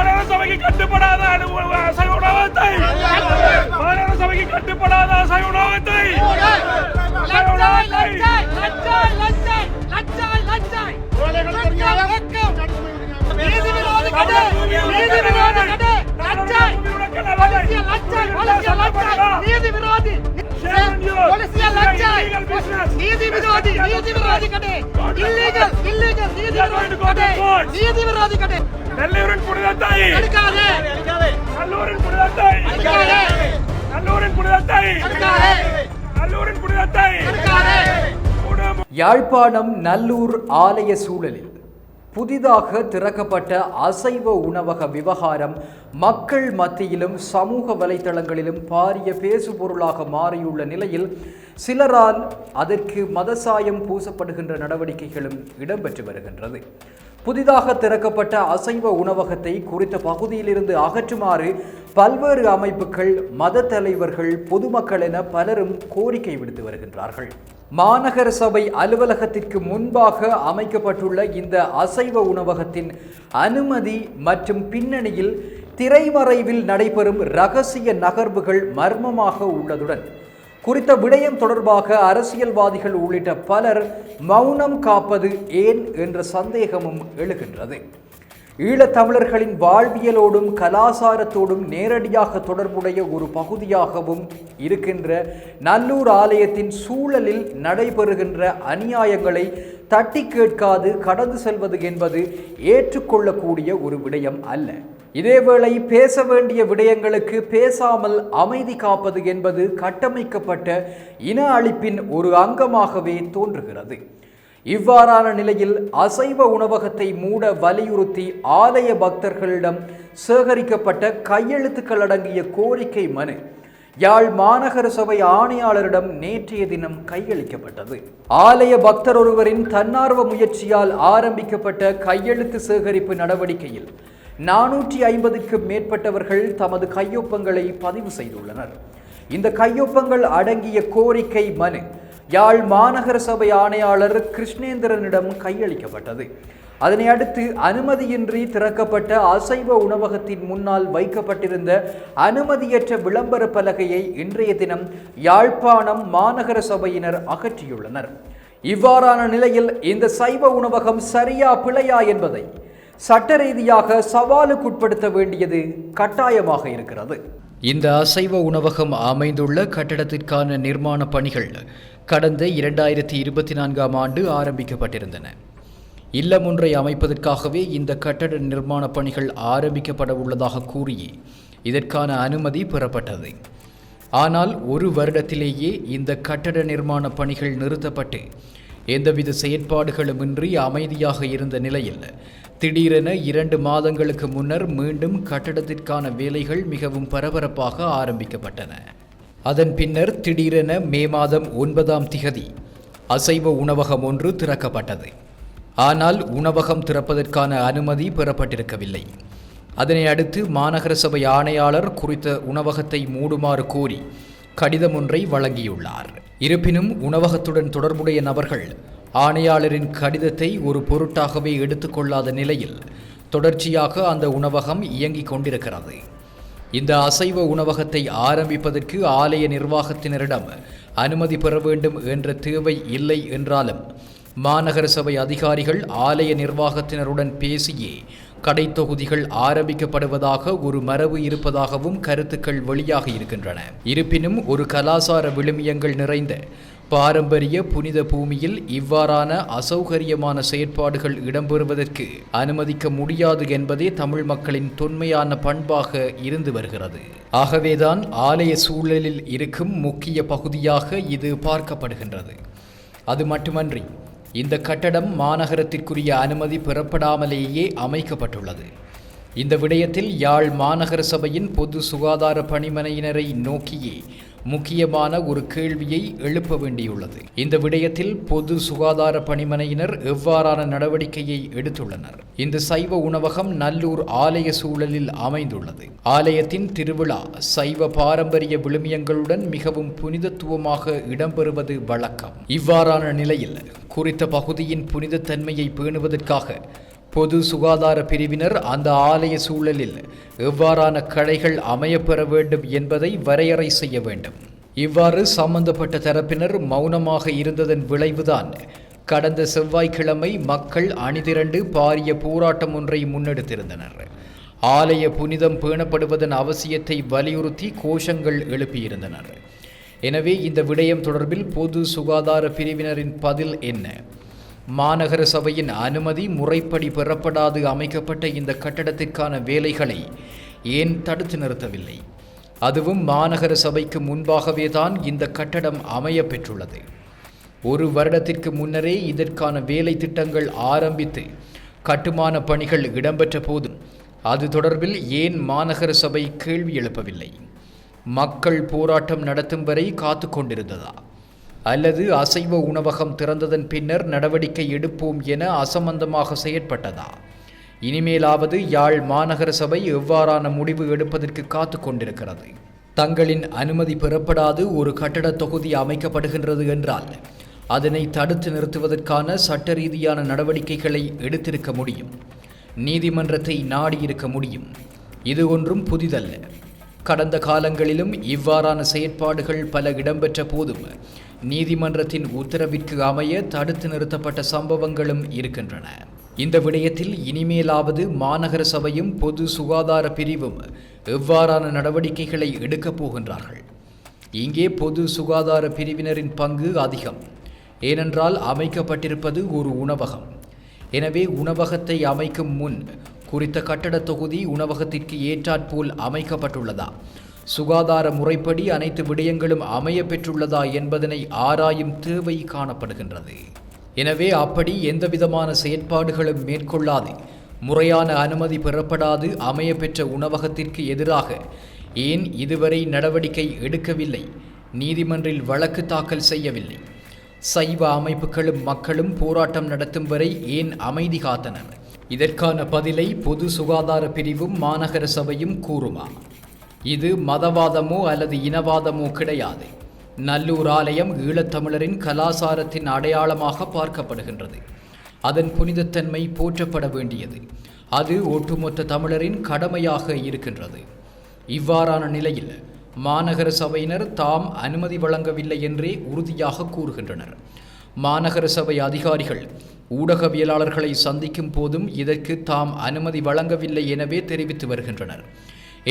மாநகர சபைக்கு கட்டுப்படாத அசைவ உணவகத்தை மாநகர சபைக்கு கட்டுப்படாத அசைவ உணவகத்தை அசைவ உணவகத்தை நெல்லூரின் புனிதத்தை நல்லூரின் புனிதத்தை நல்லூரின் குடும்ப யாழ்ப்பாணம் நல்லூர் ஆலய சூழலில் புதிதாக திறக்கப்பட்ட அசைவ உணவக விவகாரம் மக்கள் மத்தியிலும் சமூக வலைத்தளங்களிலும் பாரிய பேசுபொருளாக மாறியுள்ள நிலையில் சிலரால் அதற்கு மதசாயம் பூசப்படுகின்ற நடவடிக்கைகளும் இடம்பெற்று வருகின்றது. புதிதாக திறக்கப்பட்ட அசைவ உணவகத்தை குறித்த பகுதியிலிருந்து அகற்றுமாறு பல்வேறு அமைப்புகள் மத தலைவர்கள் பொதுமக்கள் என பலரும் கோரிக்கை விடுத்து வருகின்றார்கள். மாநகர சபை அலுவலகத்திற்கு முன்பாக அமைக்கப்பட்டுள்ள இந்த அசைவ உணவகத்தின் அனுமதி மற்றும் பின்னணியில் திரைமறைவில் நடைபெறும் ரகசிய நகர்வுகள் மர்மமாக உள்ளதுடன் குறித்த விடயம் தொடர்பாக அரசியல்வாதிகள் உள்ளிட்ட பலர் மௌனம் காப்பது ஏன் என்ற சந்தேகமும் எழுகின்றது. ஈழத்தமிழர்களின் வாழ்வியலோடும் கலாசாரத்தோடும் நேரடியாக தொடர்புடைய ஒரு பகுதியாகவும் இருக்கின்ற நல்லூர் ஆலயத்தின் சூழலில் நடைபெறுகின்ற அநியாயங்களை தட்டி கேட்காது கடந்து செல்வது என்பது ஏற்றுக்கொள்ளக்கூடிய ஒரு விடயம் அல்ல. இதேவேளை பேச வேண்டிய விடயங்களுக்கு பேசாமல் அமைதி காப்பது என்பது கட்டமைக்கப்பட்ட இன அழிப்பின் ஒரு அங்கமாகவே தோன்றுகிறது. இவ்வாறான நிலையில் அசைவ உணவகத்தை மூட வலியுறுத்தி ஆலய பக்தர்களிடம் சேகரிக்கப்பட்ட கையெழுத்துக்கள் அடங்கிய கோரிக்கை மனு யாழ் மாநகர சபை ஆணையாளரிடம் நேற்றைய தினம் கையளிக்கப்பட்டது. ஆலய பக்தர் ஒருவரின் தன்னார்வ முயற்சியால் ஆரம்பிக்கப்பட்ட கையெழுத்து சேகரிப்பு நடவடிக்கையில் நானூற்றி ஐம்பதுக்கு மேற்பட்டவர்கள் தமது கையொப்பங்களை பதிவு செய்துள்ளனர். இந்த கையொப்பங்கள் அடங்கிய கோரிக்கை மனு. யாழ் மாநகர சபை ஆணையாளர் கிருஷ்ணேந்திரனிடம் கையளிக்கப்பட்டது. அதனை அடுத்து அனுமதியின்றி திறக்கப்பட்ட அசைவ உணவகத்தின் முன்னால் வைக்கப்பட்டிருந்த அனுமதியற்ற விளம்பர பலகையை இன்றைய தினம் யாழ்ப்பாணம் மாநகர சபையினர் அகற்றியுள்ளனர். இவ்வாறான நிலையில் இந்த சைவ உணவகம் சரியா பிழையா என்பதை சட்ட ரீதியாக சவாலுக்குட்படுத்த வேண்டியது கட்டாயமாக இருக்கிறது. இந்த அசைவ உணவகம் அமைந்துள்ள கட்டடத்திற்கான நிர்மாண பணிகள் கடந்த இரண்டாயிரத்தி இருபத்தி நான்காம் ஆண்டு ஆரம்பிக்கப்பட்டிருந்தன. இல்லம் ஒன்றை அமைப்பதற்காகவே இந்த கட்டட நிர்மாண பணிகள் ஆரம்பிக்கப்பட உள்ளதாக கூறி இதற்கான அனுமதி பெறப்பட்டது. ஆனால் ஒரு வருடத்திலேயே இந்த கட்டட நிர்மாண பணிகள் நிறுத்தப்பட்டு எந்தவித செயற்பாடுகளுமின்றி அமைதியாக இருந்த நிலையில் திடீரென இரண்டு மாதங்களுக்கு முன்னர் மீண்டும் கட்டடத்திற்கான வேலைகள் மிகவும் பரபரப்பாக ஆரம்பிக்கப்பட்டன. அதன் பின்னர் திடீரென மே மாதம் ஒன்பதாம் திகதி அசைவ உணவகம் ஒன்று திறக்கப்பட்டது. ஆனால் உணவகம் திறப்பதற்கான அனுமதி பெறப்பட்டிருக்கவில்லை. அதனை அடுத்து மாநகர சபை ஆணையாளர் குறித்த உணவகத்தை மூடுமாறு கோரி கடிதம் ஒன்றை வழங்கியுள்ளார். இருப்பினும் உணவகத்துடன் தொடர்புடைய நபர்கள் ஆணையாளரின் கடிதத்தை ஒரு பொருட்டாகவே எடுத்துக்கொள்ளாத நிலையில் தொடர்ச்சியாக அந்த உணவகம் இயங்கிக் கொண்டிருக்கிறது. இந்த அசைவ உணவகத்தை ஆரம்பிப்பதற்கு ஆலய நிர்வாகத்தினரிடம் அனுமதி பெற வேண்டும் என்ற தேவை இல்லை என்றாலும் மாநகர சபை அதிகாரிகள் ஆலய நிர்வாகத்தினருடன் பேசியே கடை தொகுதிகள் ஆரம்பிக்கப்படுவதாக ஒரு மரபு இருப்பதாகவும் கருத்துக்கள் வெளியாக இருக்கின்றன. இருப்பினும் ஒரு கலாசார விழுமியங்கள் நிறைந்த பாரம்பரிய புனித பூமியில் இவ்வாறான அசௌகரியமான செயற்பாடுகள் இடம்பெறுவதற்கு அனுமதிக்க முடியாது என்பதே தமிழ் மக்களின் தொன்மையான பண்பாக இருந்து வருகிறது. ஆகவேதான் ஆலய சூழலில் இருக்கும் முக்கிய பகுதியாக இது பார்க்கப்படுகின்றது. அது மட்டுமன்றி இந்த கட்டடம் மாநகரத்திற்குரிய அனுமதி பெறப்படாமலேயே அமைக்கப்பட்டுள்ளது. இந்த விடயத்தில் யாழ் மாநகர சபையின் பொது சுகாதார பணிமனையினரை நோக்கியே முக்கியமான ஒரு கேள்வியை எழுப்ப வேண்டியுள்ளது. இந்த விடயத்தில் பொது சுகாதார பணிமனையினர் எவ்வாறான நடவடிக்கையை எடுத்துள்ளனர்? இந்த சைவ உணவகம் நல்லூர் ஆலய சூழலில் அமைந்துள்ளது. ஆலயத்தின் திருவிழா சைவ பாரம்பரிய விழுமியங்களுடன் மிகவும் புனிதத்துவமாக இடம்பெறுவது வழக்கம். இவ்வாறான நிலையில் குறித்த பகுதியின் புனிதத்தன்மையை பேணுவதற்காக பொது சுகாதார பிரிவினர் அந்த ஆலய சூழலில் எவ்வாறான கடைகள் அமையப்பெற வேண்டும் என்பதை வரையறை செய்ய வேண்டும். இவ்வாறு சம்பந்தப்பட்ட தரப்பினர் மௌனமாக இருந்ததன் விளைவுதான் கடந்த செவ்வாய்க்கிழமை மக்கள் அணிதிரண்டு பாரிய போராட்டம் ஒன்றை முன்னெடுத்திருந்தனர். ஆலய புனிதம் பேணப்படுவதன் அவசியத்தை வலியுறுத்தி கோஷங்கள் எழுப்பியிருந்தனர். எனவே இந்த விடயம் தொடர்பில் பொது சுகாதார பிரிவினரின் பதில் என்ன? மாநகர சபையின் அனுமதி முறைப்படி பெறப்படாது அமைக்கப்பட்ட இந்த கட்டடத்திற்கான வேலைகளை ஏன் தடுத்து நிறுத்தவில்லை? அதுவும் மாநகர சபைக்கு முன்பாகவே தான் இந்த கட்டடம் அமைய பெற்றுள்ளது. ஒரு வருடத்திற்கு முன்னரே இதற்கான வேலை திட்டங்கள் ஆரம்பித்து கட்டுமான பணிகள் இடம்பெற்ற போதும் அது தொடர்பில் ஏன் மாநகர சபை கேள்வி எழுப்பவில்லை? மக்கள் போராட்டம் நடத்தும் வரை காத்து கொண்டிருந்ததா? அல்லது அசைவ உணவகம் திறந்ததன் பின்னர் நடவடிக்கை எடுப்போம் என அசம்பந்தமாக செயற்பட்டதா? இனிமேலாவது யாழ் மாநகர சபை எவ்வாறான முடிவு எடுப்பதற்கு காத்து கொண்டிருக்கிறது? தங்களின் அனுமதி பெறப்படாது ஒரு கட்டடத் தொகுதி அமைக்கப்படுகின்றது என்றால் அதனை தடுத்து நிறுத்துவதற்கான சட்ட ரீதியான நடவடிக்கைகளை எடுத்திருக்க முடியும். நீதிமன்றத்தை நாடியிருக்க முடியும். இது ஒன்றும் புதிதல்ல. கடந்த காலங்களிலும் இவ்வாறான செயற்பாடுகள் பல இடம்பெற்ற போதும் நீதிமன்றத்தின் உத்தரவிற்கு அமைய தடுத்து நிறுத்தப்பட்ட சம்பவங்களும் இருக்கின்றன. இந்த விடயத்தில் இனிமேலாவது மாநகர சபையும் பொது சுகாதார பிரிவும் எவ்வாறான நடவடிக்கைகளை எடுக்கப் போகின்றார்கள்? இங்கே பொது சுகாதார பிரிவினரின் பங்கு அதிகம். ஏனென்றால் அமைக்கப்பட்டிருப்பது ஒரு உணவகம். எனவே உணவகத்தை அமைக்கும் முன் குறித்த கட்டடத் தொகுதி உணவகத்திற்கு ஏற்றாற்போல் அமைக்கப்பட்டுள்ளதா? சுகாதார முறைப்படி அனைத்து விடயங்களும் அமைய பெற்றுள்ளதா என்பதனை ஆராயும் தேவை காணப்படுகின்றது. எனவே அப்படி எந்தவிதமான செயற்பாடுகளும் மேற்கொள்ளாது. முறையான அனுமதி பெறப்படாது. அமைய பெற்ற உணவகத்திற்கு எதிராக ஏன் இதுவரை நடவடிக்கை எடுக்கவில்லை? நீதிமன்றில் வழக்கு தாக்கல் செய்யவில்லை. சைவ அமைப்புகளும் மக்களும் போராட்டம் நடத்தும் வரை ஏன் அமைதி காத்தனர்? இதற்கான பதிலை பொது சுகாதார பிரிவும் மாநகர சபையும் கூறுமா? இது மதவாதமோ அல்லது இனவாதமோ கிடையாது. நல்லூர் ஆலயம் ஈழத்தமிழரின் கலாசாரத்தின் அடையாளமாக பார்க்கப்படுகின்றது. அதன் புனிதத்தன்மை போற்றப்பட வேண்டியது. அது ஒட்டுமொத்த தமிழரின் கடமையாக இருக்கின்றது. இவ்வாறான நிலையில் மாநகர சபையினர் தாம் அனுமதி வழங்கவில்லை என்றே உறுதியாக கூறுகின்றனர். மாநகர சபை அதிகாரிகள் ஊடகவியலாளர்களை சந்திக்கும் போதும் இதற்கு தாம் அனுமதி வழங்கவில்லை எனவே தெரிவித்து வருகின்றனர்.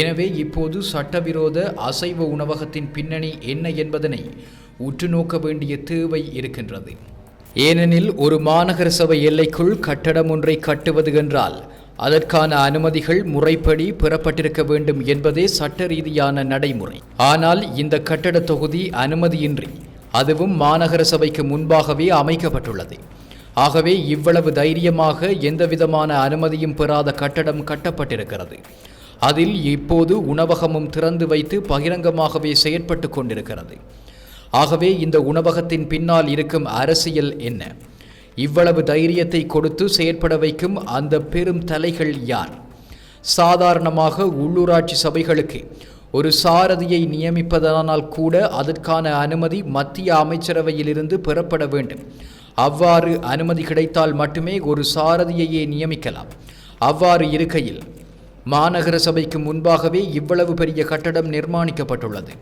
எனவே இப்போது சட்டவிரோத அசைவ உணவகத்தின் பின்னணி என்ன என்பதனை உற்று நோக்க வேண்டிய தேவை இருக்கின்றது. ஏனெனில் ஒரு மாநகர சபை எல்லைக்குள் கட்டடம் ஒன்றை கட்டுவது என்றால் அதற்கான அனுமதிகள் முறைப்படி பெறப்பட்டிருக்க வேண்டும் என்பதே சட்ட ரீதியான நடைமுறை. ஆனால் இந்த கட்டட தொகுதி அனுமதியின்றி அதுவும் மாநகர சபைக்கு முன்பாகவே அமைக்கப்பட்டுள்ளது. ஆகவே இவ்வளவு தைரியமாக எந்தவிதமான அனுமதியும் பெறாத கட்டடம் கட்டப்பட்டிருக்கிறது. அதில் இப்போது உணவகமும் திறந்து வைத்து பகிரங்கமாகவே செயற்பட்டு கொண்டிருக்கிறது. ஆகவே இந்த உணவகத்தின் பின்னால் இருக்கும் அரசியல் என்ன? இவ்வளவு தைரியத்தை கொடுத்து செயற்பட வைக்கும் அந்த பெரும் தலைகள் யார்? சாதாரணமாக உள்ளூராட்சி சபைகளுக்கு ஒரு சாரதியை நியமிப்பதானால் கூட அதற்கான அனுமதி மத்திய அமைச்சரவையிலிருந்து பெறப்பட வேண்டும். அவ்வாறு அனுமதி கிடைத்தால் மட்டுமே ஒரு சாரதியையே நியமிக்கலாம். அவ்வாறு இருக்கையில் மாநகர சபைக்கு முன்பாகவே இவ்வளவு பெரிய கட்டடம் நிர்மாணிக்கப்பட்டுள்ளது.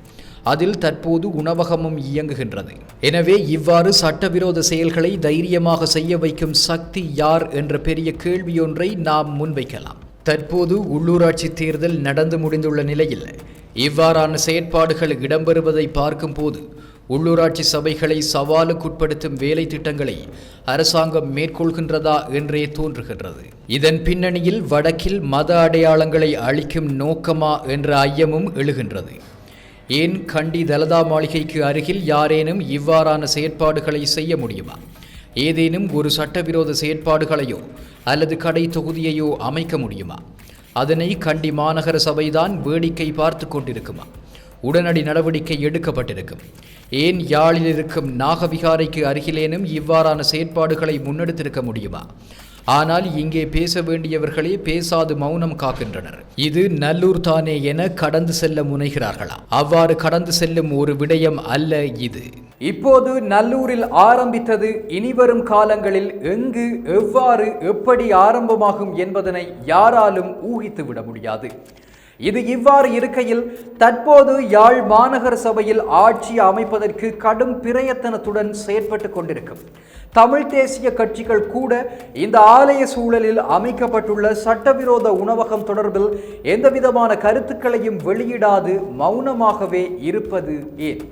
அதில் தற்போது உணவகமும் இயங்குகின்றது. எனவே இவ்வாறு சட்டவிரோத செயல்களை தைரியமாக செய்ய வைக்கும் சக்தி யார் என்ற பெரிய கேள்வியொன்றை நாம் முன்வைக்கலாம். தற்போது உள்ளூராட்சி தேர்தல் நடந்து முடிந்துள்ள நிலையில் இவ்வாறான செயற்பாடுகள் இடம்பெறுவதை பார்க்கும்போது உள்ளூராட்சி சபைகளை சவாலுக்குட்படுத்தும் வேலை திட்டங்களை அரசாங்கம் மேற்கொள்கின்றதா என்றே தோன்றுகின்றது. இதன் பின்னணியில் வடக்கில் மத அடையாளங்களை அளிக்கும் நோக்கமா என்ற ஐயமும் எழுகின்றது. ஏன் கண்டி தலதா மாளிகைக்கு அருகில் யாரேனும் இவ்வாறான செயற்பாடுகளை செய்ய முடியுமா? ஏதேனும் ஒரு சட்டவிரோத செயற்பாடுகளையோ அல்லது கடை தொகுதியையோ அமைக்க முடியுமா? அதனை கண்டி மாநகர சபைதான் வேடிக்கை பார்த்து கொண்டிருக்குமா? உடனடி நடவடிக்கை எடுக்கப்பட்டிருக்கும். ஏன் யாழில் இருக்கும் நாகவிகாரைக்கு அருகிலேனும் இவ்வாறான செயற்பாடுகளை முன்னெடுத்திருக்க முடியுமா? ஆனால் இங்கே பேச வேண்டியவர்களே பேசாது மௌனம் காக்கின்றனர். இது நல்லூர் தானே என கடந்து செல்ல முனைகிறார்களா? அவ்வாறு கடந்து செல்லும் ஒரு விடயம் அல்ல இது. இப்போது நல்லூரில் ஆரம்பித்தது இனிவரும் காலங்களில் எங்கு எவ்வாறு எப்படி ஆரம்பமாகும் என்பதனை யாராலும் ஊகித்து விட முடியாது. இது இவ்வாறு இருக்கையில் தற்போது யாழ் மாநகர சபையில் ஆட்சி அமைப்பதற்கு கடும் பிரயத்தனத்துடன் செயற்பட்டு கொண்டிருக்கும். தமிழ் தேசிய கட்சிகள் கூட இந்த ஆலய சூழலில் அமைக்கப்பட்டுள்ள சட்டவிரோத உணவகம் தொடர்பில் எந்தவிதமான கருத்துக்களையும் வெளியிடாது மௌனமாகவே இருப்பது ஏன்?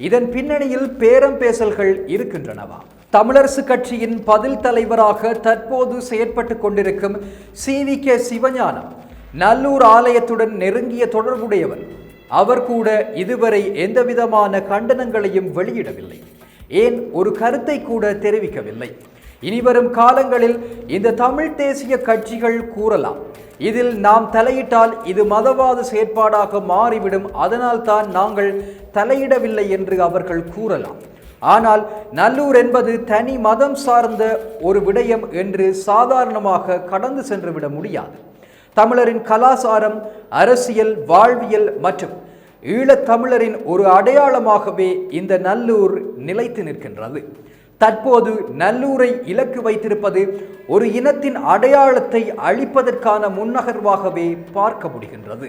இதன் பின்னணியில் பேரம் பேசல்கள் இருக்கின்றனவா? தமிழரசு கட்சியின் பதில் தலைவராக தற்போது செயற்பட்டு கொண்டிருக்கும் C V K Sivagnanam Nallur ஆலயத்துடன் நெருங்கிய தொடர்புடையவர். அவர் கூட இதுவரை எந்தவிதமான கண்டனங்களையும் வெளியிடவில்லை. ஏன்? ஒரு கருத்தை கூட தெரிவிக்கவில்லை. இனிவரும் காலங்களில் இந்த தமிழ் தேசிய கட்சிகள் கூறலாம். இதில் நாம் தலையிட்டால் இது மதவாத செயற்பாடாக மாறிவிடும். அதனால் தான் நாங்கள் தலையிடவில்லை என்று அவர்கள் கூறலாம். ஆனால் நல்லூர் என்பது தனி மதம் சார்ந்த ஒரு விடயம் என்று சாதாரணமாக கடந்து சென்றுவிட முடியாது. தமிழரின் கலாசாரம் அரசியல் வாழ்வியல் மற்றும் ஈழத்தமிழரின் ஒரு அடையாளமாகவே இந்த நல்லூர் நிலைத்து நிற்கின்றது. தற்போது நல்லூரை இலக்கு வைத்திருப்பது ஒரு இனத்தின் அடையாளத்தை அழிப்பதற்கான முன்னகர்வாகவே பார்க்க முடிகின்றது